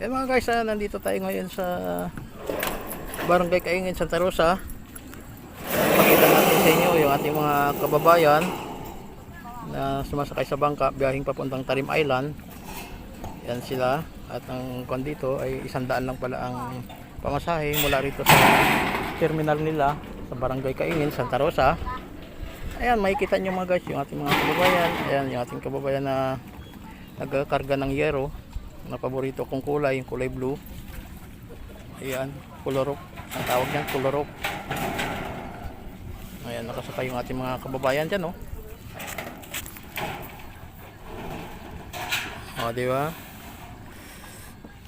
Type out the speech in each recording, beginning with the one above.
Eh mga guys, ah, nandito tayo ngayon sa Barangay Kaingin, Santa Rosa. Pakita natin sa inyo yung ating mga kababayan na sumasakay sa bangka biyahing papuntang Tarim Island. Yan sila. At ang kwan dito ay isang daan lang pala ang pamasahe mula rito sa terminal nila sa Barangay Kaingin, Santa Rosa. Ayan, makikita nyo mga guys yung ating mga kababayan. Ayan, yung ating kababayan na nagkarga ng yero na paborito kong kulay, yung kulay blue. Ayan, kulorok. Ang tawag niyan, kulorok. Ayan, nakasakay yung ating mga kababayan dyan, oh. O, di ba?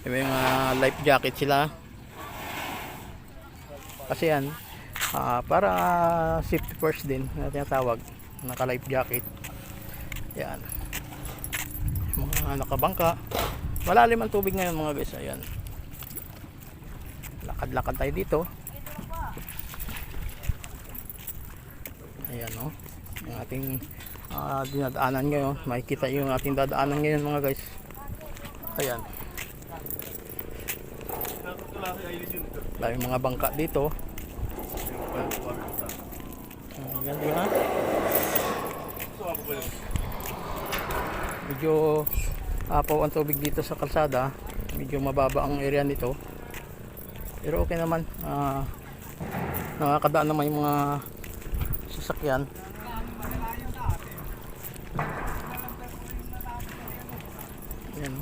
May mga life jacket sila. Kasi yan, ah, para safety first din, na tinatawag. Naka life jacket. Yan. Mga nakabangka. Malalim ang tubig ngayon mga guys. Ayan. Lakad-lakad tayo dito. Ayan o. Yung ating ah, dinadaanan ngayon. Makikita yung ating dadaanan ngayon mga guys. Ayan. Dahil mga bangka dito. Ayan di ba? Medyo apaw ang tubig dito sa kalsada. Medyo mababa ang area nito. Pero okay naman. Ah, nakakadaan naman yung mga sasakyan. Ayan,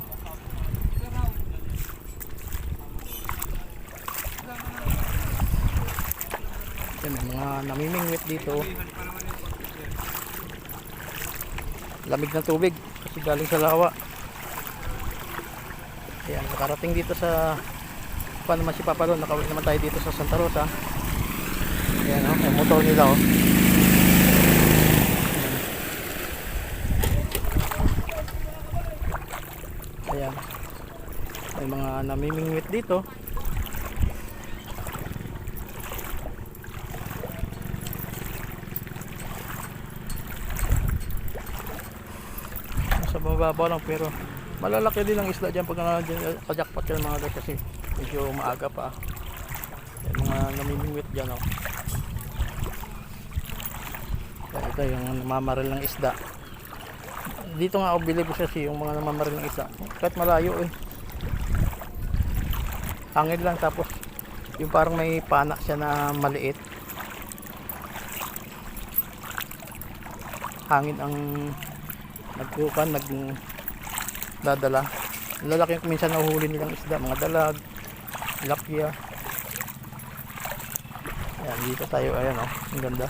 may mga namimingwit dito. Lamig ng tubig kasi galing sa lawa. Ayan, nakarating dito sa pa naman si Papa doon, nakawin naman tayo dito sa Santa Rosa. Ayan o, yung motor nila o. Ayan. May mga namimingwit dito. Sa mababaw lang pero malalaki din ang isda dyan pag kajakpat yan mga guys kasi medyo maaga pa. Yan mga namimingwit dyan oh. Yan, ito yung namamaril ng isda. Dito nga ako bilib kasi yung mga namamaril ng isda. Kahit malayo eh. Hangin lang tapos yung parang may panak siya na maliit. Hangin ang nagkukan, nag dadala. Lalaki yung minsan nahuhuli nilang isda, mga dalag, lakya. Yan, dito tayo, ayan o, oh, ang ganda.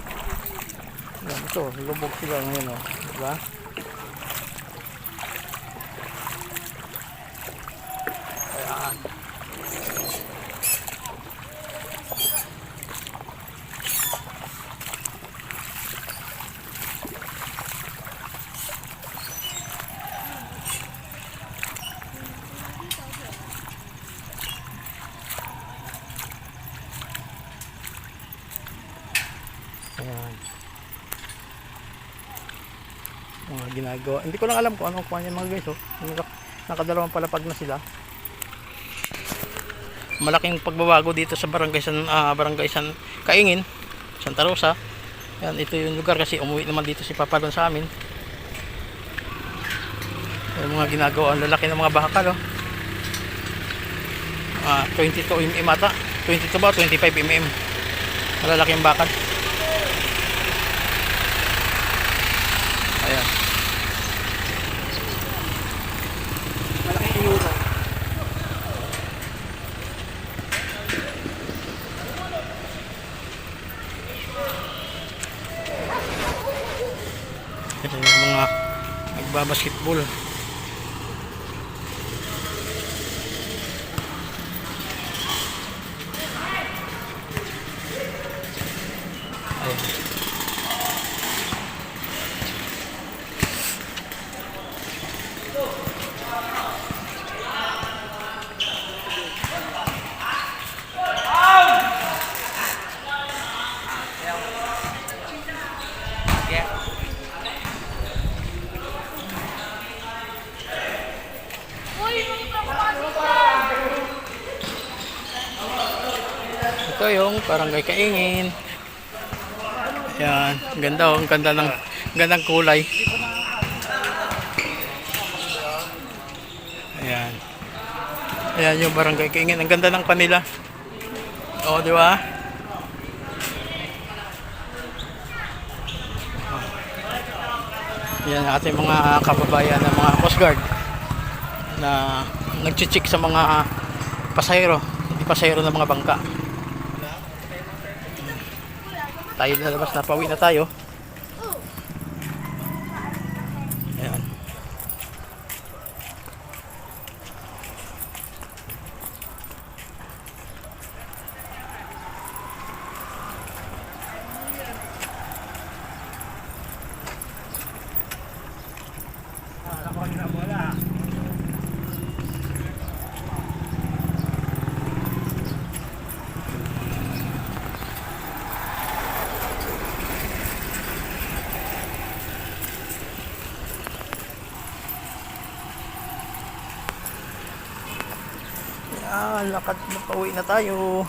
Yan, ito, lubog sila ngayon o, oh, diba? Ayan. Ayan. Mga ginagawa. Hindi ko lang alam kung anong kuha niya mga guys. Oh. Naka, nakadalawang palapag na sila. Malaking pagbabago dito sa barangay San, ah, barangay San Kaingin, Santa Rosa. Yan, ito yung lugar kasi umuwi naman dito si Papa doon sa amin. Yung mga ginagawa, ang lalaki ng mga bakal. Oh. Ah, 22 mm ata. 22 ba? 25 mm. Malalaki yung bakal. Ayan. Malaking euro. Ito yung mga nagbabasketball. Ito yung barangay Kaingin. Ayan, ganda oh, ang ganda ng ang gandang kulay. Ayan. Ayan yung barangay Kaingin. Ang ganda ng kanila. Oo, di ba? Yan ang ating mga kababayan ng mga Coast Guard na nagchichik sa mga pasahero, hindi pasahero ng mga bangka. Tayo lalabas na pauwi na tayo. Ayan, lakad na na tayo.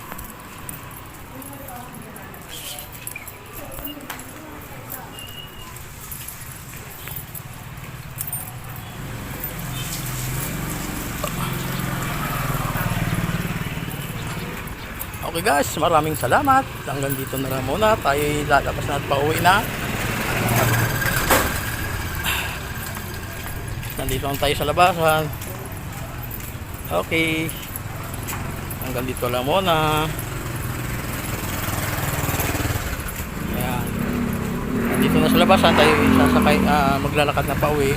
Okay guys, maraming salamat. Hanggang dito na lang muna. Tayo lalabas na at pauwi na. Nandito lang tayo sa labasan. Okay. Hanggang dito lang muna. Ayan. Nandito na sa labasan tayo sasakay, ah, maglalakad na pauwi.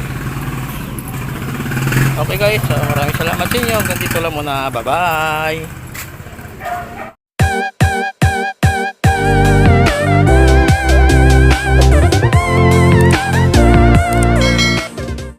Okay guys, so maraming salamat sa inyo. Hanggang dito lang muna. Bye-bye.